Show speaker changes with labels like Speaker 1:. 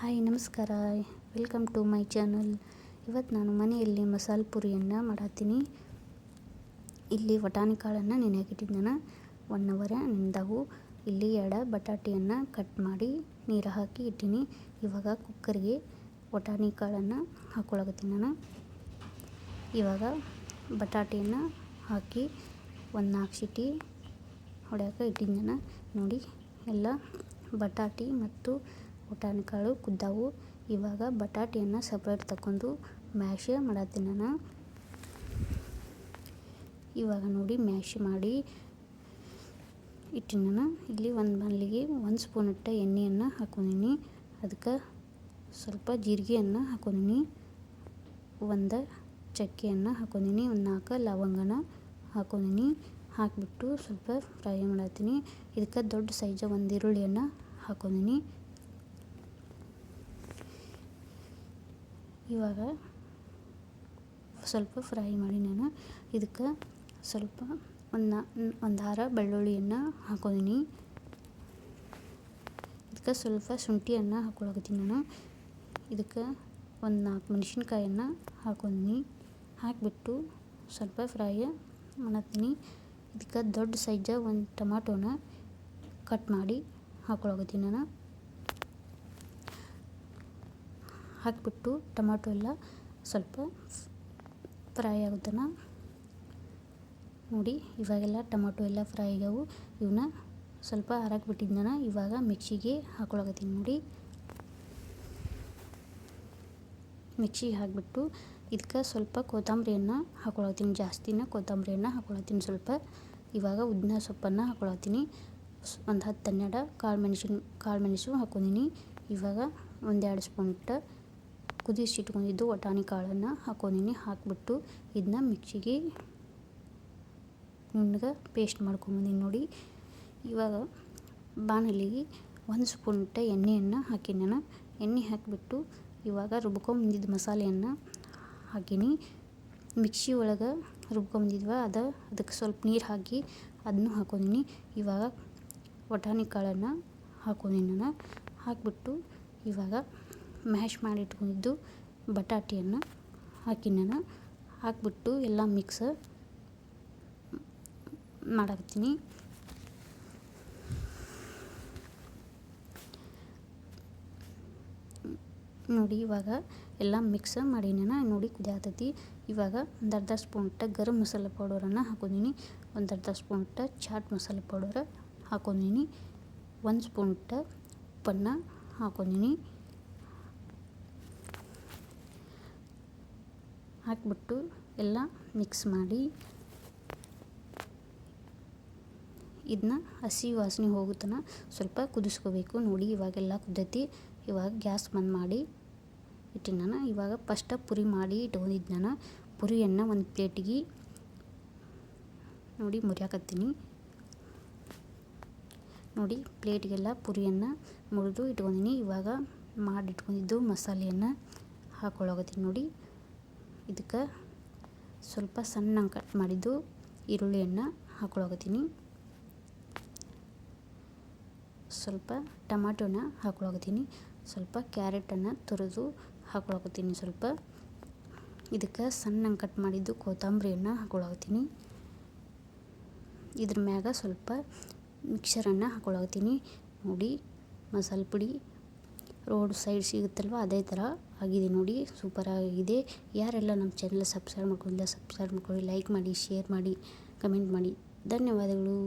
Speaker 1: Hi, ನಮಸ್ಕಾರ. Welcome to my channel. ಇವತ್ತು ನಾನು ಮನೆಯಲ್ಲಿ ಮಸಾಲೆ ಪುರಿಯನ್ನು ಮಾಡತ್ತೀನಿ. ಇಲ್ಲಿ ಬಟಾಣಿ ಕಾಳನ್ನು ನೆನೆಯಾಕಿಟ್ಟಿದ್ದಾನೆ ಒನ್ ಅವರ ನಿಂದವು ಇಲ್ಲಿ ಎರಡು ಬಟಾಟಿಯನ್ನು ಕಟ್ ಮಾಡಿ ನೀರು ಹಾಕಿ ಇಟ್ಟೀನಿ. ಇವಾಗ ಕುಕ್ಕರ್ಗೆ ಬಟಾಣಿ ಕಾಳನ್ನು ಹಾಕ್ಕೊಳಕತ್ತೀನಿ ನಾನು ಇವಾಗ ಬಟಾಟಿಯನ್ನು ಹಾಕಿ ಒಂದು ನಾಲ್ಕು ಸಿಟಿ ಹೊಡ್ಯಾಕ ಇಟ್ಟಿದ್ದಾನೆ ನೋಡಿ, ಎಲ್ಲ ಬಟಾಟಿ ಮತ್ತು ವಟಾಣಿ ಕಾಳು ಕುದ್ದಾವು. ಇವಾಗ ಬಟಾಟಿಯನ್ನು ಸಪ್ರೇಟ್ ತಗೊಂಡು ಮ್ಯಾಶ್ ಮಾಡತ್ತೀನಿ ನಾನು. ಇವಾಗ ನೋಡಿ ಮ್ಯಾಶ್ ಮಾಡಿ ಇಟ್ಟಿನ ನಾನು. ಇಲ್ಲಿ ಒಂದು ಮಲ್ಲಿಗೆ ಒಂದು ಸ್ಪೂನ್ ಇಟ್ಟ ಎಣ್ಣೆಯನ್ನು ಹಾಕೊಂಡಿನಿ. ಅದಕ್ಕೆ ಸ್ವಲ್ಪ ಜೀರಿಗೆಯನ್ನು ಹಾಕೊಂಡಿನಿ. ಒಂದು ಚಕ್ಕೆಯನ್ನು ಹಾಕೊಂಡಿನಿ. ಒಂದು ನಾಲ್ಕು ಲವಂಗನ ಹಾಕೊಂಡಿನಿ. ಹಾಕಿಬಿಟ್ಟು ಸ್ವಲ್ಪ ಫ್ರೈ ಮಾಡತ್ತೀನಿ. ಇದಕ್ಕೆ ದೊಡ್ಡ ಸೈಜ ಒಂದು ಈರುಳ್ಳಿಯನ್ನು ಹಾಕೊಂಡಿನಿ. ಇವಾಗ ಸ್ವಲ್ಪ ಫ್ರೈ ಮಾಡಿ ನಾನು ಇದಕ್ಕೆ ಸ್ವಲ್ಪ ಒಂದು ಒಂದು ಹಾರ ಬೆಳ್ಳುಳ್ಳಿಯನ್ನು ಹಾಕೊಂಡಿನಿ ಇದಕ್ಕೆ ಸ್ವಲ್ಪ ಶುಂಠಿಯನ್ನು ಹಾಕೊಳಕತ್ತೀನಿ ನಾನು. ಇದಕ್ಕೆ ಒಂದು ನಾಲ್ಕು ಮೆಣಸಿನ್ಕಾಯನ್ನು ಹಾಕೊಂಡಿನಿ ಹಾಕಿಬಿಟ್ಟು ಸ್ವಲ್ಪ ಫ್ರೈ ಮಾಡತ್ತೀನಿ. ಇದಕ್ಕೆ ದೊಡ್ಡ ಸೈಜ ಒಂದು ಟೊಮಾಟೋನ ಕಟ್ ಮಾಡಿ ಹಾಕೊಳಕತ್ತೀನಿ ನಾನು. ಹಾಕಿಬಿಟ್ಟು ಟೊಮಾಟೊ ಎಲ್ಲ ಸ್ವಲ್ಪ ಫ್ರೈ ಆಗುತ್ತನ ನೋಡಿ. ಇವಾಗೆಲ್ಲ ಟೊಮಾಟೊ ಎಲ್ಲ ಫ್ರೈ ಆಗ್ಯಾವು. ಇವನ್ನ ಸ್ವಲ್ಪ ಹರಕ್ಬಿಟ್ಟಿದ್ದಾನ ಇವಾಗ ಮಿಕ್ಸಿಗೆ ಹಾಕೊಳಕತ್ತೀನಿ ನೋಡಿ. ಮಿಕ್ಸಿಗೆ ಹಾಕಿಬಿಟ್ಟು ಇದಕ್ಕೆ ಸ್ವಲ್ಪ ಕೊತ್ತಂಬರಿಯನ್ನು ಹಾಕೊಳತ್ತೀನಿ ಜಾಸ್ತಿನ ಕೊತ್ತಂಬರಿಯನ್ನು ಹಾಕೊಳತ್ತೀನಿ ಸ್ವಲ್ಪ. ಇವಾಗ ಉದ್ದಿನ ಸೊಪ್ಪನ್ನು ಹಾಕೊಳತ್ತೀನಿ ಒಂದು ಹತ್ತು ಹನ್ನೆರಡು ಕಾಳು ಮೆಣಸಿನ, ಕಾಳು ಮೆಣಸು ಹಾಕೊಂಡಿನಿ. ಇವಾಗ ಒಂದೆರಡು ಸ್ಪೂನ್ಟ ಕುದಿಸಿಟ್ಕೊಂಡಿದ್ದು ವಟಾಣಿ ಕಾಳನ್ನು ಹಾಕೊಂಡಿನಿ ಹಾಕಿಬಿಟ್ಟು ಇದನ್ನ ಮಿಕ್ಸಿಗೆ ನುಣ್ಣಗೆ ಪೇಸ್ಟ್ ಮಾಡ್ಕೊಂಬಂದಿನಿ ನೋಡಿ. ಇವಾಗ ಬಾಣಲಿಗೆ ಒಂದು ಸ್ಪೂನ್ ಇಟ್ಟ ಎಣ್ಣೆಯನ್ನು ಹಾಕಿನಿ ನಾನು. ಎಣ್ಣೆ ಹಾಕಿಬಿಟ್ಟು ಇವಾಗ ರುಬ್ಕೊಂಬಂದಿದ್ದ ಮಸಾಲೆಯನ್ನು ಹಾಕೀನಿ. ಮಿಕ್ಸಿ ಒಳಗೆ ರುಬ್ಕೊಂಬಂದಿದ್ವ ಅದು ಅದಕ್ಕೆ ಸ್ವಲ್ಪ ನೀರು ಹಾಕಿ ಅದನ್ನು ಹಾಕೊಂಡಿನಿ ಇವಾಗ ವಟಾಣಿ ಕಾಳನ್ನು ಹಾಕೊಂಡಿನಿ ನಾನು. ಹಾಕಿಬಿಟ್ಟು ಇವಾಗ ಮ್ಯಾಶ್ ಮಾಡಿಟ್ಕೊಂಡಿದ್ದು ಬಟಾಟಿಯನ್ನು ಹಾಕಿ ನಾನು ಹಾಕಿಬಿಟ್ಟು ಎಲ್ಲ ಮಿಕ್ಸ್ ಮಾಡಾಕ್ತೀನಿ. ನೋಡಿ ಇವಾಗ ಎಲ್ಲ ಮಿಕ್ಸ್ ಮಾಡಿನ ನೋಡಿ ಕುದಿಯಾತೈತಿ. ಇವಾಗ ಒಂದು ಅರ್ಧ ಸ್ಪೂನ್ ಇಟ್ಟ ಗರಂ ಮಸಾಲೆ ಪೌಡರನ್ನು ಹಾಕೊಂಡಿನಿ. ಒಂದು ಅರ್ಧ ಸ್ಪೂನ್ಟ ಚಾಟ್ ಮಸಾಲೆ ಪೌಡರ್ ಹಾಕೊಂಡಿನಿ. ಒಂದು ಸ್ಪೂನ್ಟ ಉಪ್ಪನ್ನು ಹಾಕೊಂಡಿನಿ. ಹಾಕಿಬಿಟ್ಟು ಎಲ್ಲ ಮಿಕ್ಸ್ ಮಾಡಿ ಇದನ್ನ ಹಸಿ ವಾಸನೆ ಹೋಗುತ್ತನ ಸ್ವಲ್ಪ ಕುದಿಸ್ಕೋಬೇಕು. ನೋಡಿ, ಇವಾಗೆಲ್ಲ ಕುದ್ದೈತಿ ಇವಾಗ ಗ್ಯಾಸ್ ಬಂದ್ ಮಾಡಿ ಇಟ್ಟಿನ ಇವಾಗ ಫಸ್ಟ ಪುರಿ ಮಾಡಿ ಇಟ್ಕೊಂಡಿದ್ದು ನಾನು. ಪುರಿಯನ್ನು ಒಂದು ಪ್ಲೇಟಿಗೆ ನೋಡಿ ಮುರಿಯಾಕತ್ತೀನಿ. ನೋಡಿ, ಪ್ಲೇಟ್ಗೆಲ್ಲ ಪುರಿಯನ್ನು ಮುರಿದು ಇಟ್ಕೊಂಡಿನಿ. ಇವಾಗ ಮಾಡಿಟ್ಕೊಂಡಿದ್ದು ಮಸಾಲೆಯನ್ನು ಹಾಕ್ಕೊಳ್ಳೋಗತ್ತೀನಿ ನೋಡಿ. ಇದಕ್ಕೆ ಸ್ವಲ್ಪ ಸಣ್ಣ ಕಟ್ ಮಾಡಿದ್ದು ಈರುಳ್ಳಿಯನ್ನು ಹಾಕ್ಕೊಳ್ಳೋಗತ್ತೀನಿ ಸ್ವಲ್ಪ ಟಮಾಟೋನ ಹಾಕ್ಕೊಳ್ಳೋಗತ್ತೀನಿ ಸ್ವಲ್ಪ ಕ್ಯಾರೆಟನ್ನು ತುರಿದು ಹಾಕ್ಕೊಳ್ಳೋಕತ್ತೀನಿ ಸ್ವಲ್ಪ. ಇದಕ್ಕೆ ಸಣ್ಣ ಕಟ್ ಮಾಡಿದ್ದು ಕೊತ್ತಂಬರಿಯನ್ನು ಹಾಕ್ಕೊಳ್ಳೋಕತ್ತೀನಿ ಇದ್ರ ಮ್ಯಾಗ ಸ್ವಲ್ಪ ಮಿಕ್ಸರನ್ನು ಹಾಕ್ಕೊಳ್ಳೋಕತ್ತೀನಿ ನೋಡಿ ಮಸಾಲೆ ಪುಡಿ ರೋಡ್ ಸೈಡ್ ಸಿಗುತ್ತಲ್ವ, ಅದೇ ಥರ ಆಗಿದೆ ನೋಡಿ ಸೂಪರಾಗಿದೆ ಯಾರೆಲ್ಲ ನಮ್ಮ ಚಾನಲ್ ಸಬ್ಸ್ಕ್ರೈಬ್ ಮಾಡ್ಕೊಂಡಿಲ್ಲ ಸಬ್ಸ್ಕ್ರೈಬ್ ಮಾಡ್ಕೊಳ್ಳಿ ಲೈಕ್ ಮಾಡಿ ಶೇರ್ ಮಾಡಿ ಕಮೆಂಟ್ ಮಾಡಿ. ಧನ್ಯವಾದಗಳು.